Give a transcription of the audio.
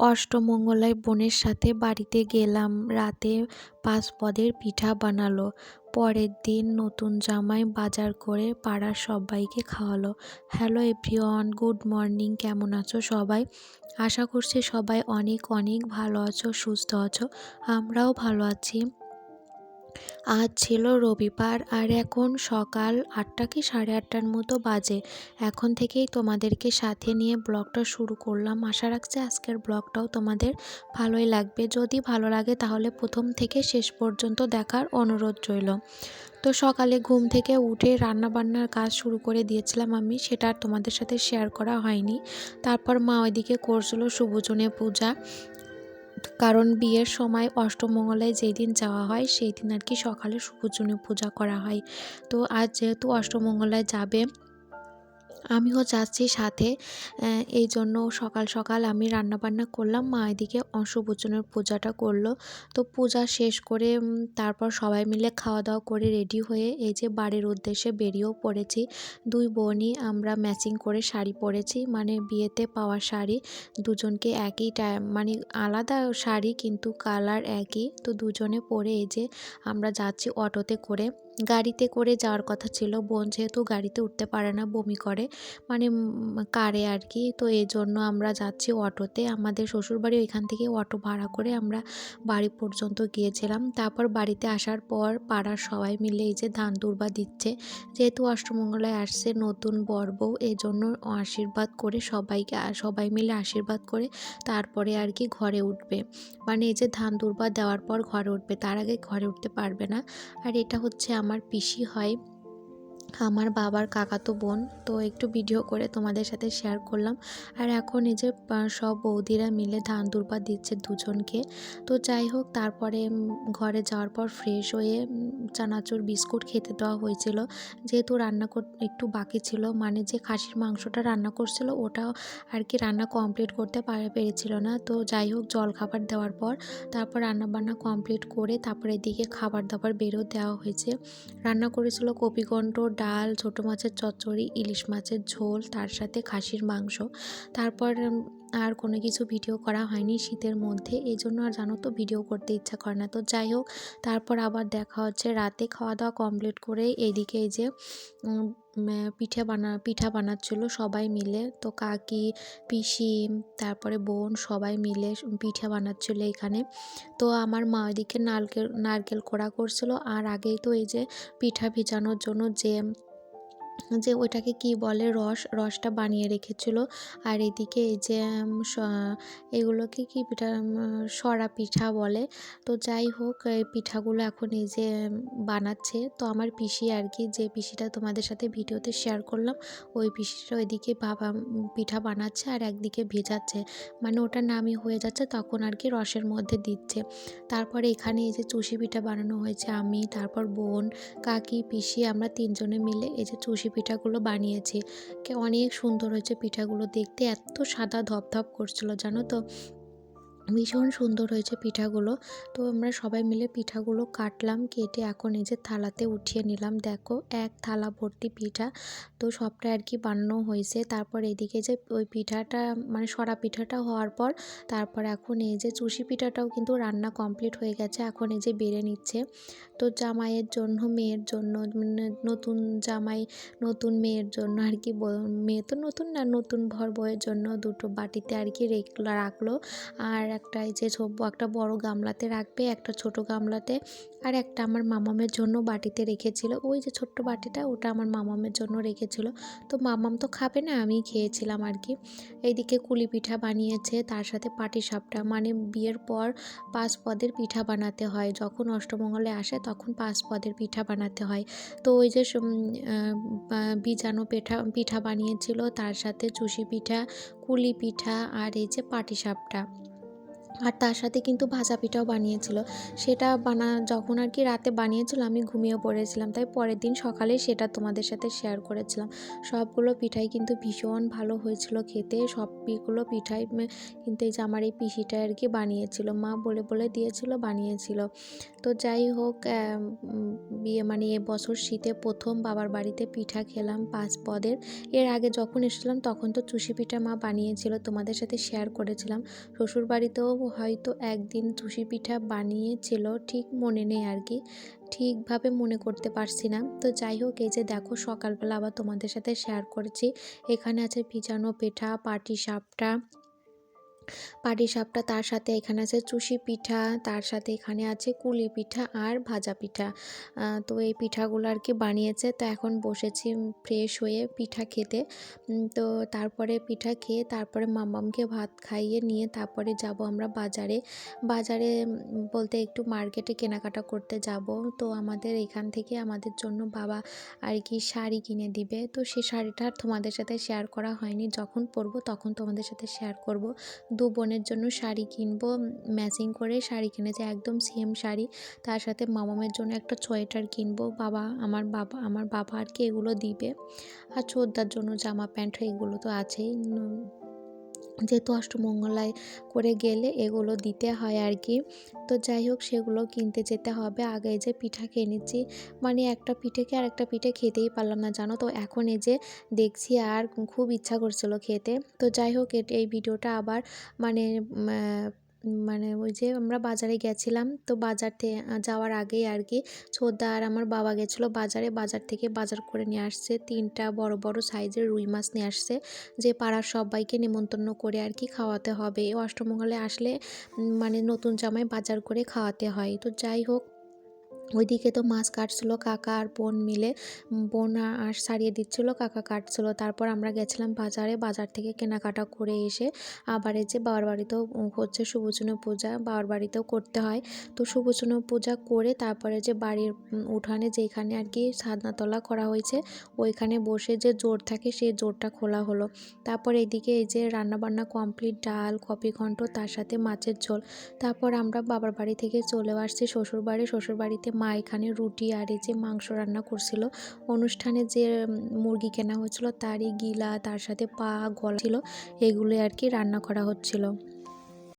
অষ্টমঙ্গলায় বোনের সাথে বাড়িতে গেলাম। রাতে পাঁচ পদের পিঠা বানালো। পরের দিন নতুন জামাই বাজার করে পাড়ার সবাইকে খাওয়ালো। হ্যালো এভরিওয়ান, গুড মর্নিং, কেমন আছো সবাই? আশা করছি সবাই অনেক অনেক ভালো আছো, সুস্থ আছো। আমরাও ভালো আছি। আজ ছিল রবিবার আর এখন সকাল আটটা কি সাড়ে আটটার মতো বাজে। এখন থেকেই তোমাদেরকে সাথে নিয়ে ব্লগটা শুরু করলাম। আশা রাখছি আজকের ব্লগটাও তোমাদের ভালোই লাগবে। যদি ভালো লাগে তাহলে প্রথম থেকে শেষ পর্যন্ত দেখার অনুরোধ রইল। তো সকালে ঘুম থেকে উঠে রান্না বান্নার কাজ শুরু করে দিয়েছিলাম আমি। সেটা আর তোমাদের সাথে শেয়ার করা হয়নি। তারপর মা ওইদিকে করছিল শুভজনে পূজা। কারণ বিয়ের সময় অষ্টমঙ্গলায় যেই দিন যাওয়া হয় সেই দিন আর কি সকালে সুপূজনীয় পূজা করা হয়। তো আজ যেহেতু অষ্টমঙ্গলায় যাবে আমিও যাচ্ছি সাথে। এই জন্য সকাল সকাল আমি রান্নাবান্না করলাম। মা এদিকে অশুভোচনের পূজাটা করল। তো পূজা শেষ করে তারপর সবাই মিলে খাওয়া দাওয়া করে রেডি হয়ে এই যে বাড়ির উদ্দেশ্যে বেরিয়েও পড়েছি। দুই বোনই আমরা ম্যাচিং করে শাড়ি পরেছি। মানে বিয়েতে পাওয়া শাড়ি। দুজনকে একই মানে আলাদা শাড়ি কিন্তু কালার একই। তো দুজনে পরে এই যে আমরা যাচ্ছি অটোতে করে। গাড়িতে করে যাওয়ার কথা ছিল। বোন যেহেতু গাড়িতে উঠতে পারে না, বমি করে মানে কারে আর কি। তো এই জন্য আমরা যাচ্ছি অটোতে। আমাদের শ্বশুরবাড়ি ওইখান থেকে অটো ভাড়া করে আমরা বাড়ি পর্যন্ত গিয়েছিলাম। তারপর বাড়িতে আসার পর পাড়ার সবাই মিলে এই যে ধান দুর্বা দিচ্ছে। যেহেতু অষ্টমঙ্গলায় আসছে, নতুন বর বউ এই জন্য আশীর্বাদ করে সবাইকে, সবাই মিলে আশীর্বাদ করে তারপরে আর কি ঘরে উঠবে। মানে এই যে ধান দুর্বা দেওয়ার পর ঘরে উঠবে, তার আগে ঘরে উঠতে পারবে না। আর এটা হচ্ছে আমার পিসি হয় আমার বাবার কাকাতো বোন, তো একটু ভিডিও করে তোমাদের সাথে শেয়ার করলাম। আর এখন এই যে সব বৌদিরা মিলে ধান দুর্বা দিচ্ছে দুজনকে। তো যাই হোক, তারপরে ঘরে যাওয়ার পর ফ্রেশ হয়ে চানাচুর বিস্কুট খেতে দেওয়া হয়েছিল। যেহেতু রান্না একটু বাকি ছিল মানে যে খাসির মাংসটা রান্না করছিল ওটা আর কি রান্না কমপ্লিট করতে পারে, পেরেছিল না। তো যাই হোক, জল খাবার দেওয়ার পর তারপর রান্না বান্না কমপ্লিট করে তারপরে এদিকে খাবার দাবার বেরো দেওয়া হয়েছে। রান্না করেছিল কপিকণ্ঠ ডাল, ছোটো মাছের চচ্চড়ি, ইলিশ মাছের ঝোল, তার সাথে খাসির মাংস। তারপর আর কোনো কিছু ভিডিও করা হয়নি শীতের মধ্যে। এই জন্য আর জানো তো, ভিডিও করতে ইচ্ছা করে না। তো যাই হোক, তারপর আবার দেখা হচ্ছে। রাতে খাওয়া দাওয়া কমপ্লিট করে এইদিকে এই যে পিঠে বানা, পিঠা বানাচ্ছিলো সবাই মিলে। তো কাকি, পিসি, তারপরে বোন সবাই মিলে পিঠে বানাচ্ছিলো এখানে। তো আমার মা ওইদিকে নারকেল নারকেল কোড়া করছিল। আর আগেই তো এই যে পিঠা ভিজানোর জন্য যে যে ওইটাকে কি বলে, রস, রসটা বানিয়ে রেখেছিল। আর এদিকে এই যে এগুলোকে কি পিঠা সরা পিঠা বলে। তো যাই হোক, এই পিঠাগুলো এখন এই যে বানাচ্ছে। তো আমার পিসি আর কি, যে পিসিটা তোমাদের সাথে ভিডিওতে শেয়ার করলাম, ওই পিসিটা ওইদিকে বাবা পিঠা বানাচ্ছে আর একদিকে ভেজাচ্ছে। মানে ওটা নামি হয়ে যাচ্ছে, তখন আর কি রসের মধ্যে দিচ্ছে। তারপরে এখানে এই যে চুষি পিঠা বানানো হয়েছে আমি, তারপর বোন, কাকি, পিসি, আমরা তিনজনে মিলে এই যে চুষি পিঠাগুলো বানিয়েছি। অনেক সুন্দর হয়েছে পিঠাগুলো দেখতে। এত সাদা ধপধপ করছিল জানো তো? ভীষণ সুন্দর হয়েছে পিঠাগুলো। তো আমরা সবাই মিলে পিঠাগুলো কাটলাম, কেটে এখন এই যে থালাতে উঠিয়ে নিলাম। দেখো, এক থালা ভর্তি পিঠা। তো সবটা আর কি বানানো হয়েছে। তারপর এদিকে যে ওই পিঠাটা মানে সরা পিঠাটা হওয়ার পর, তারপর এখন এই যে চুষি পিঠাটাও কিন্তু রান্না কমপ্লিট হয়ে গেছে। এখন এই যে বেড়ে নিচ্ছে। তো জামাইয়ের জন্য, মেয়ের জন্য মানে নতুন জামাই, নতুন মেয়ের জন্য আর কি মেয়ে তো নতুন না, নতুন ভর বইয়ের জন্য দুটো বাটিতে আর কি রাখল। আর একটা এই যে একটা বড় গামলাতে রাখবে, একটা ছোট গামলাতে আর একটা আমার মামামের জন্য বাটিতে রেখেছিল। ওই যে ছোট্ট বাটিটা ওটা আমার মামামের জন্য রেখেছিল। তো মামাম তো খাবে না আমি খেয়েছিলাম আর কি। এইদিকে কুলি পিঠা বানিয়েছে, তার সাথে পাটি সাপটা। মানে বিয়ের পর পাঁচ পদের পিঠা বানাতে হয়। যখন অষ্টমঙ্গলে আসে তখন পাঁচ পদের পিঠা বানাতে হয়। তো ওই যে বীজাণু পিঠা পিঠা বানিয়েছিল, তার সাথে চুষি পিঠা, কুলি পিঠা আর এই যে পাটি সাপটা। আর তার সাথে কিন্তু ভাজা পিঠাও বানিয়েছিল। সেটা বানা, যখন আর কি রাতে বানিয়েছিল, আমি ঘুমিয়ে পড়েছিলাম। তাই পরের দিন সকালে সেটা তোমাদের সাথে শেয়ার করেছিলাম। সবগুলো পিঠাই কিন্তু ভীষণ ভালো হয়েছিল খেতে। সবগুলো পিঠাই কিন্তু এই যে আমার এই পিসিটা আর কি বানিয়েছিল, মা বলে বলে দিয়েছিল, বানিয়েছিল। তো যাই হোক বিয়ে মানে এবছর শীতে প্রথম বাবার বাড়িতে পিঠা খেলাম পাঁচ পদের। এর আগে যখন এসেছিলাম, তখন তো চুষি পিঠা মা বানিয়েছিল, তোমাদের সাথে শেয়ার করেছিলাম। শ্বশুর বাড়িতেও হয়তো একদিন তুষি পিঠা বানিয়েছিল, ঠিক মনে নেই আর কি। ঠিকভাবে মনে করতে পারছি না। তো যাই হোক, এই যে দেখো, সকালবেলা আবার তোমাদের সাথে শেয়ার করেছি। এখানে আছে ভিজানো পিঠা, পাটি সাপটা পাটিসাপটা তার সাথে এখানে আছে চুষি পিঠা, তার সাথে এখানে আছে কুলি পিঠা আর ভাজা পিঠা। তো এই পিঠাগুলো আর কি বানিয়েছে। তো এখন বসেছি ফ্রেশ হয়ে পিঠা খেতে। তো তারপরে পিঠা খেয়ে তারপরে মামামকে ভাত খাইয়ে নিয়ে তারপরে যাব আমরা বাজারে। বাজারে বলতে একটু মার্কেটে কেনাকাটা করতে যাব। তো আমাদের এখান থেকে আমাদের জন্য বাবা আর কি শাড়ি কিনে দিবে। তো সেই শাড়িটা তোমাদের সাথে শেয়ার করা হয়নি। যখন পরবো তখন তোমাদের সাথে শেয়ার করব। দু বোনের জন্য শাড়ি কিনবো ম্যাচিং করে শাড়ি কিনেছে, একদম সেম শাড়ি। তার সাথে মামামের জন্য একটা সোয়েটার কিনবো, বাবা, আমার বাবা আমার বাবা আর কি এগুলো দিবে। আর ছোদ্দার জন্য জামা প্যান্ট এগুলো তো আছেই যেহেতু অষ্টমঙ্গলায় করে গেলে এগুলো দিতে হয় আর কি। তো যাই হোক, সেগুলো কিনতে যেতে হবে। আগে যে পিঠা খেয়ে নিচ্ছি মানে একটা পিঠেকে আর একটা পিঠে খেতেই পারলাম না, জানো তো? এখন এই যে দেখছি আর খুব ইচ্ছা করছিল খেতে। তো যাই হোক এই ভিডিওটা আবার মানে মানে ওই যে আমরা বাজারে গেছিলাম, তো বাজার যাওয়ার আগেই আর কি ছোদ্দা আর আমার বাবা গেছিল বাজারে। বাজার থেকে বাজার করে নিয়ে আসছে, তিনটা বড় বড় সাইজের রুই মাছ নিয়ে আসছে, যে পাড়ার সবাইকে নেমন্তন্ন করে আর কি খাওয়াতে হবে। অষ্টমঙ্গলে আসলে মানে নতুন জামাই বাজার করে খাওয়াতে হয়। তো যাই হোক ওইদিকে তো মাছ কাটছিল, কাকা আর বোন মিলে বোন আর সারিয়ে দিচ্ছিল, কাকা কাটছিল। তারপর আমরা গেছিলাম বাজারে, বাজার থেকে কেনাকাটা করে এসে আবার যে বাবার বাড়িতেও হচ্ছে শুভচুনো পূজা, বাবার বাড়িতেও করতে হয়। তো শুভচুনো পূজা করে তারপরে যে বাড়ির উঠানে যেখানে আর কি ছাদনাতলা করা হয়েছে, ওইখানে বসে যে জোর থাকে সেই জোরটা খোলা হলো। তারপর এদিকে এই যে রান্নাবান্না কমপ্লিট, ডাল, কপি ঘন্ট, তার সাথে মাছের ঝোল। তারপর আমরা বাবার বাড়ি থেকে চলেও আসছি শ্বশুর বাড়ি শ্বশুর বাড়িতে মা এখানে রুটি আর এই যে মাংস রান্না করছিল। অনুষ্ঠানে যে মুরগি কেনা হয়েছিল তারই গিলা, তার সাথে পা, গলা ছিল এগুলো আর কি রান্না করা হচ্ছিল।